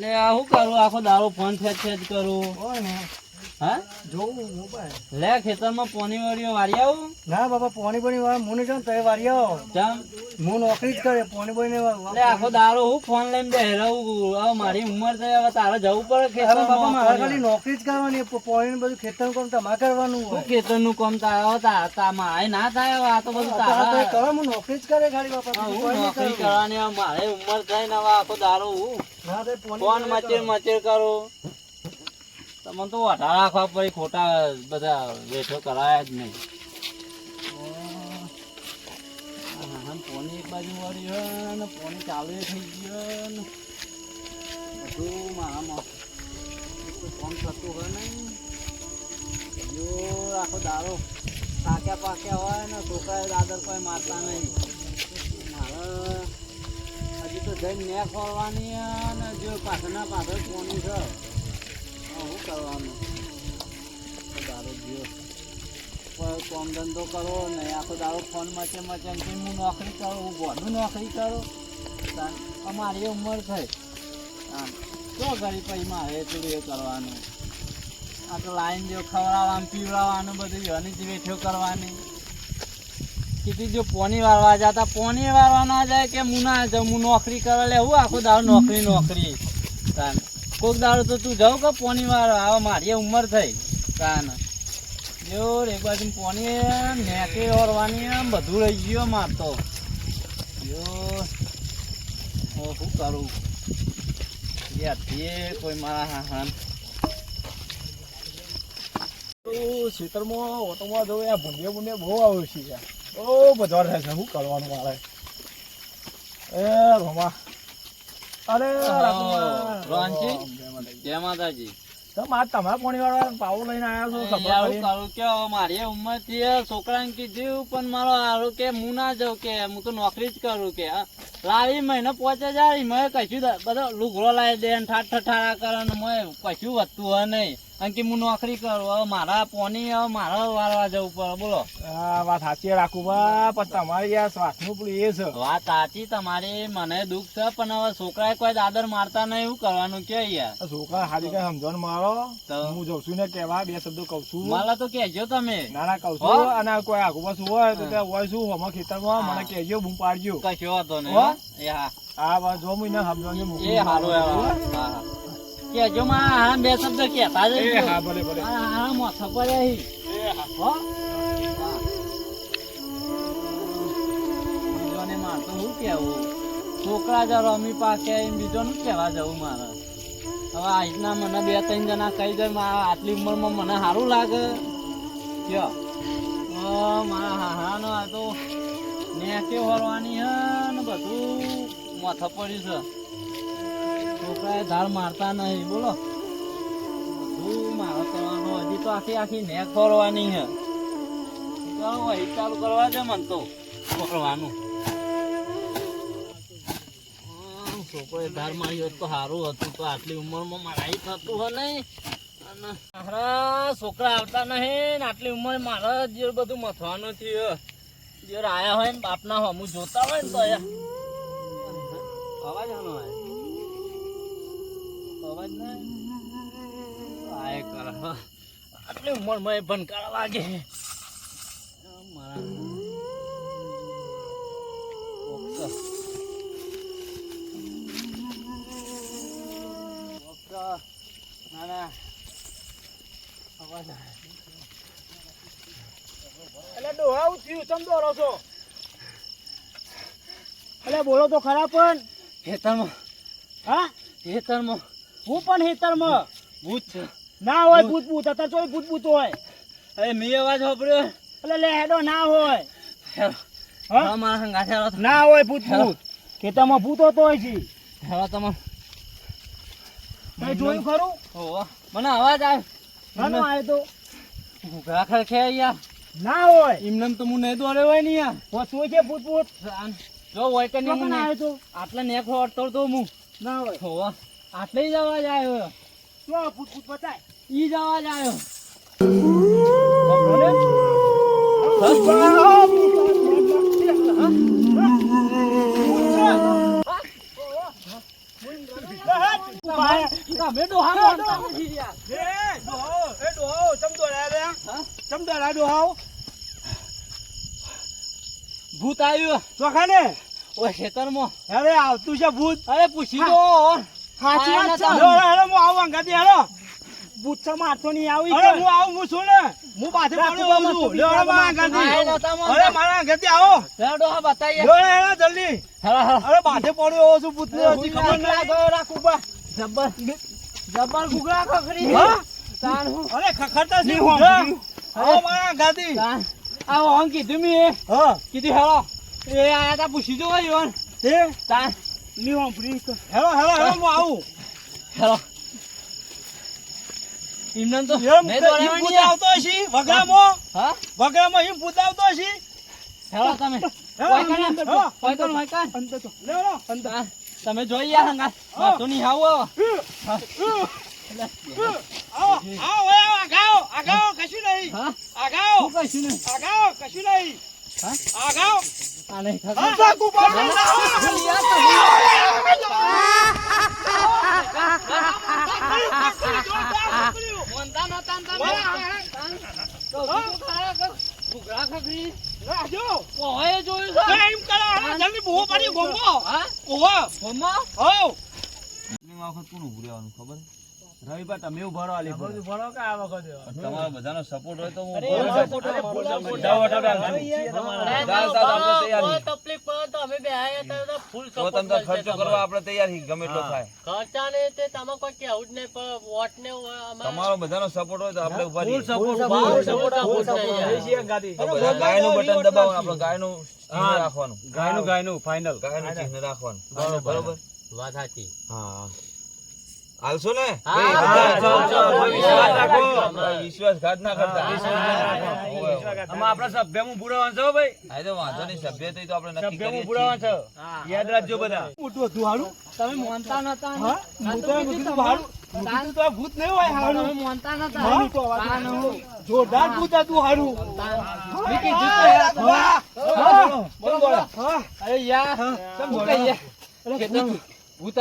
લે આ શું કરું? આખો દારો ફોન ખેંચ ખેંચ કરું. ને હા? જોવું મોબાઈલ. લે ખેતરમાં પોની વળીઓ વારી આવું ના બાપા પોની પોણી વાળા મુને જાઉં તય વારી આવો ચમ. હું નોકરી જ કરે પોની પોણી લે આખો દારો હું ફોન લઈને બેહરાવું. હવે મારી ઉંમર થઈ હવે તારે જવું પડે અરે બાપા મારે ખાલી નોકરી જ કરવાની પોણી ને બધું ખેતર કામ તમારે કરવાનું શું હોય ખેતરનું કામ તારે? તા તા મારે ના થાય આ તો બધું તારે. કરો હું નોકરી જ કરે ખાલી બાપા હું નોકરી કરવાની મારે ઉંમર થઈ ને હવે આખો દારો હું ના ફોન મચેર. મચેર કરું. તમને તો વધારે રાખવા પડી, ખોટા બધા વેઠો કરાયા જ નહીં. પોની એક બાજુ વાળી હે ને પોની ચાલુ થઈ ગયો ને. બધું મારામાં ફોન થતું હોય નહીં. જો આખો દારો પાક્યા પાક્યા હોય ને છોકરા દાદર કોઈ મારતા નહીં. મારે હજી તો જઈને મેં ખોલવાની અને જો પાછળના પાછળ પોની છે. શું કરવાનું દારો ગયો કોઈ કામ ધંધો કરો ને આખો દારો ફોન મચે મચે હું નોકરી કરું, હું ભણું નોકરી કરું. અમારી ઉંમર થઈ. આમ તો ઘડી પછી મારે એટલું એ કરવાનું. આ તો લાઈન જો ખવડાવવાનું, પીવડાવવાનું, બધું યોની જ વેઠ્યો કરવાની. કીધી જો પોની વાળવા જતા, પોની વાળવા ના જાય કે હું ના જાઉં, હું નોકરી કરવા લે, હું આખો દાડો નોકરી નોકરી. કોક દાડો તો તું જાઉં કે પોની વાળવા આવા મારી ઉંમર થઈ. કાન જો એક બાજુ પોની નેકે ઓરવાની આમ બધું રહી ગયો મારતો જો. શું કરું? યાર કોઈ મારા હા હા ખેતરમાં ઓટોમાં જવું આ ભૂંડિયા ભૂંડિયા બહુ આવ્યું છે. બહુ બધા થાય છે. શું કરવાનું મારે? એ ભમા. અરે રોહનજી? જય માતાજી. તમારા પોણી વાળા પાવો લઈને આવ્યા છો યાર, ખબર હું કરું કે મારી ઉંમરથી છોકરાને કીધું પણ મારો હારું કે હું ના જાઉં કે હું તો નોકરી જ કરું કે. હા. લાવી મહિને પહોંચે જાય મેં કશું બધો લુગડો લાવી દે ઠાઠ ઠાઠા કરે ને મેં કશું વધતું હોય નહીં. અને કે હું નોકરી કરું. હવે મારા પોની હવે મારા વાળવા જવું પડે. બોલો. આ વાત સાચી રાખું બા પણ તમારે યાર શ્વાસનું પેલું એ છે. વાત સાચી તમારી. મને દુઃખ છે પણ હવે છોકરાએ કોઈ દાદર મારતા નહીં. એવું કરવાનું કે યાર છોકરા હારી કઈ સમજણ મારો? હું જઉં છું ને કેવા બે શબ્દો કહું છું. મારા તો કહેજો તમે. ના ના કઉ છું. અને કોઈ આગુ પાછું હોય તો હોય શું? હમણાં ખેતરમાં મને હા. કહેજો બૂમ પાડજો. કશો વાંધો નહીં હા? આ વાત જો હું સમજણ એ સારું હા હા. કેજો માં હા બે શબ્દ કહેતા જજો હા ભલે ભલે. હા હા મોથા પર એ હા. હો? હા. બીજોને મારતો શું કેવું છોકરા જ રમી એમ બીજોનું કેવા જવું મારે? હવે આ રીતના મને બે ત્રણ જણા કહી દે આટલી ઉંમરમાં મને સારું લાગે. કયો મારા હાહાનો આ તો નેકે વળવાની હે ને બધું માથા પડ્યું છે. છોકરાએ ધાર મારતા નહીં, બોલો. બધું મારો કરવાનું? હજી તો આખી આખી નેક ફરવાની હે વહી ચાલુ કરવા દે મને તો ફરવાનું છોકરોએ ધાર મારી તો સારું હતું, તો આટલી ઉંમરમાં મારાઈ થતું હોય નહીં. અને મારા છોકરા આવતા નહીં ને આટલી ઉંમર મારા જે બધું મથવાનું થયું. જે આયા હોય ને બાપના હમું જોતા હોય ને તો અવાજ આનો આવે. અવાજ આય કર આટલી ઉંમરમાં એ ભનકાર લાગે મારા. ના, ના. અવાજ એટલે ડોહા થયું ચમ દોરો છો એટલે બોલો તો ખરા પણ ખેતરમાં હા ખેતરમાં હું પણ હેતરમાં ભૂત છે. ના હોય ભૂત ભૂત અત્યારે ચોય ભૂત ભૂત હોય. અરે મી અવાજ સાંભળ્યો એટલે લે હેડો ના હોય. હા? હા, મારા તો. ના હોય ભૂત. ભૂત ખેતરમાં ભૂત હોતો હોય છે. હેલો તમે. જોયું ખરું? ઓહો, મને અવાજ આવે. નાનો આવે તો. ગાખર છે યાર ના હોય. એમને તો હું નહીં દોડ્યો હોય ને યાર પણ ચોય છે ભૂત ભૂત જો હોય કે નહીં આટલા નેક તો. આટલે નેખો અડતો તો હું ના હોય. હોવા આટલે જ અવાજ આવ્યો તો ભૂત ભૂત બતાય? ઈ જ અવાજ આવ્યો? તમે ડોહા માનતા નથી યાર. એ ડોહો એ ડોહો ચમ દોડ્યા રે હા? ચમ દોડ્યા ડોહો ભૂત આવ્યું. ચોખા ને ઓય ખેતરમાં. અરે આવતું છે ભૂત. અરે પૂછી દો આયા વાત છે. હેલો હેલો હું આવું અંગાથી હેલો. ભૂત છે મારતો નહીં આવી અરે હું આવું હું છું ને? હું પાછળ પડ્યો હોઉં છું લ્યો હેલો મારા મને. અરે મારા અંગાથી આવો. બતાઈએ. જલ્દી. અરે પડ્યો છું હજી ખબર રાખું બા ખખરી હા? તાન હું. અરે ખખડતા છે નહીં આવો. મારા અંગાથી. તાન આ હોંગ કીધું મી. હા. કીધું હેલો. એ આયા તા પૂછી જો તાન નહીં હોંભળી. હેલો હેલો હેલો હું આવું. હેલો. એમને તો એમ નહીં ઈમ. આવતો હશે વગડામાં હા. વગડામાં ઈમ આવતો હશે. હેલો તમે. કોઈ કને? તો. કોઈ કને, કોઈ કને? અંદર તો. લ્યો, અંદર. તાન, તમે જોઈ યાર હંગાત? માર તો નહીં આવો આવો આવો આગાઓ આગાઓ કશું નહીં. હા? આગાઓ હું કહીશું નહીં. આગાઓ કશું નહીં. હા? આગાઓ આ નહીં હા? સાકુ પાડો ભૂલ યાર તમે. મોનતા હા? હો રવિભાઈ તમે ઊભા રહો આલી પર. ભણો કે આ વખતે તમારો બધાનો સપોર્ટ હોય તો હું બધા. બધા તકલીફ પડે તો અમે બે આયા તો ફૂલ સપોર્ટ support તો મળશે ખર્ચો કરવા આપણે તૈયાર છીએ ગમે એટલો થાય ખર્ચા ને તે તમે કોઈ કે આઉટ ને વોટ ને તમારો બધાનો સપોર્ટ હોય તો આપણે ઊભા full support full support full support બધા ગાયનું બટન દબાવો આપણે ગાયનું ચિહ્ન રાખવાનું ગાયનું ગાયનું ફાઇનલ ગાયનું ચિહ્ન રાખવાનું બરોબર વાત સાચી હા હાલશો ને? વિશ્વાસઘાત ના કરતા. ઓવે. સભ્ય હું પુરાવાનું છો ભાઈ? હા, તો વાંધો નહીં. સભ્ય તો આપણે સભ્ય હું જ છો યાદ રાખજો બધા. મોટું હતું હારું. તમે મોનતા નતા. હારું? તો ભૂત નહીં હોય હારું. મોનતા નતા. જોરદાર ભૂત હતું હારું. બોલો બોલો. અરે યાર? ખેતરમાં ભૂત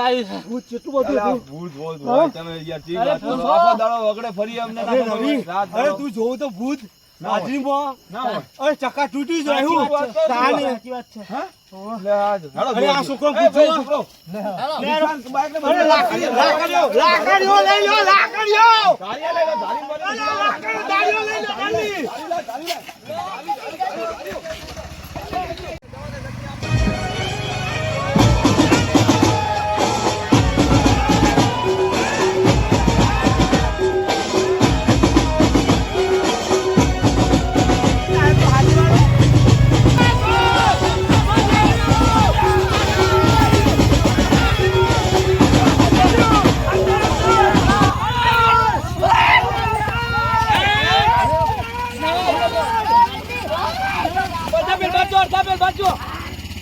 ભૂત કેટલું બધું ભૂત બોલ હા? તમે યાર ચી વાત કરો? આખો દાડો વગડે ફરી અમને અરે તું જોવું તો ભૂત. ના હોય. હાજરીમાં ના અરે ચક્કા તૂટી જાય. હું વાત સાચી વાત. છે. હા? લે આ જો. હાલો, અરે આ છોકરો ભૂત ભાઈ, છોકરો. હેલો. નિશાંત, બાઈકને અરે બંધ લાકડીઓ. લઈ લો લાકડીઓ. લઈ લો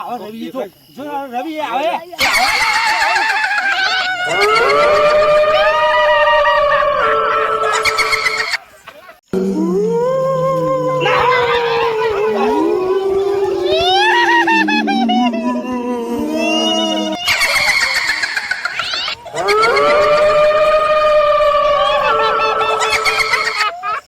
ચાહે. રવિ જો જો રવિ આવે